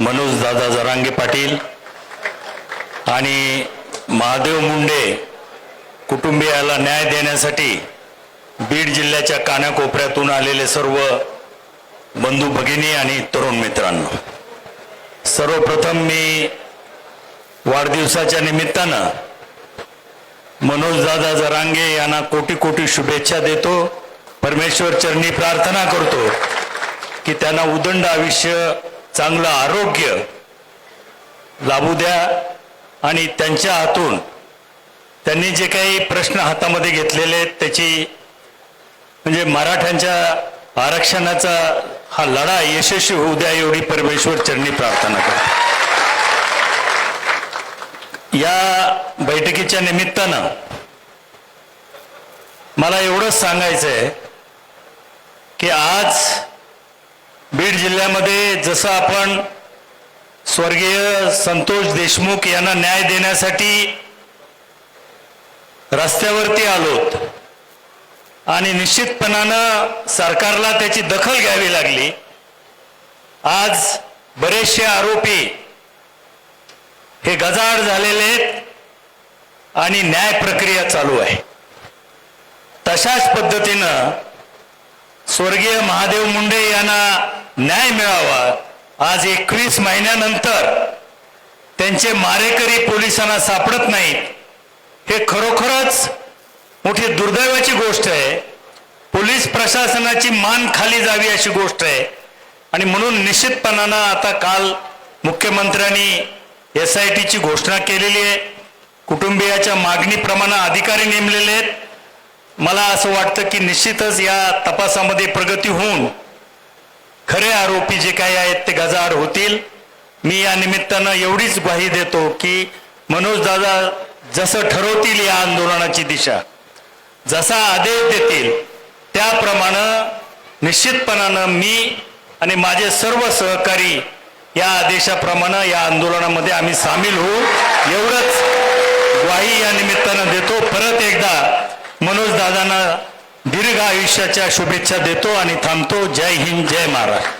मनोज दादा जरांगे पाटील आणि महादेव मुंडे कुटुंबियाला न्याय देण्यासाठी बीड जिल्ह्याच्या कानाकोपऱ्यातून आलेले सर्व बंधू भगिनी आणि तरुण मित्रांनो सर्वप्रथम मी वाढदिवसाच्या निमित्तानं मनोज दादा जरांगे यांना कोटी कोटी शुभेच्छा देतो. परमेश्वर चरणी प्रार्थना करतो की त्यांना उदंड आयुष्य चांगलं आरोग्य लाभू द्या आणि त्यांच्या हातून त्यांनी जे काही प्रश्न हातामध्ये घेतलेले आहेत त्याची म्हणजे मराठ्यांच्या आरक्षणाचा हा लढा यशस्वी होऊ द्या एवढी परमेश्वर चरणी प्रार्थना करतो. या बैठकीच्या निमित्तानं मला एवढंच सांगायचं आहे की आज बीड जिल्ह्यामध्ये जसं आपण स्वर्गीय संतोष देशमुख यांना न्याय देण्यासाठी रस्त्यावरती आलोत आणि निश्चितपणानं सरकारला त्याची दखल घ्यावी लागली आज बरेचसे आरोपी हे गजाड झालेले आहेत आणि न्याय प्रक्रिया चालू आहे. तशाच पद्धतीनं स्वर्गीय महादेव मुंडे यांना न्याय मिळावा. आज एकवीस महिन्यानंतर त्यांचे मारेकरी पोलिसांना सापडत नाहीत. हे खरोखरच मोठी दुर्दैवाची गोष्ट आहे. पोलीस प्रशासनाची मान खाली जावी अशी गोष्ट आहे. आणि म्हणून निश्चितपणानं आता काल मुख्यमंत्र्यांनी एस आय टीची घोषणा केलेली आहे. कुटुंबियाच्या मागणीप्रमाणे अधिकारी नेमलेले आहेत. मला असं वाटतं की निश्चितच या तपासामध्ये प्रगती होऊन खरे आरोपी जे काही आहेत ते गजाड होतील. मी या निमित्तानं एवढीच ग्वाही देतो की मनोज दादा जसं ठरवतील या आंदोलनाची दिशा जसा आदेश देतील त्याप्रमाणे निश्चितपणानं मी आणि माझे सर्व सहकारी या आदेशाप्रमाणे या आंदोलनामध्ये आम्ही सामील होऊ. एवढंच ग्वाही या निमित्तानं देतो. परत एकदा मनोज दादांना दीर्घ आयुष्याच्या शुभेच्छा देतो आणि थांबतो. जय हिंद जय महाराष्ट्र.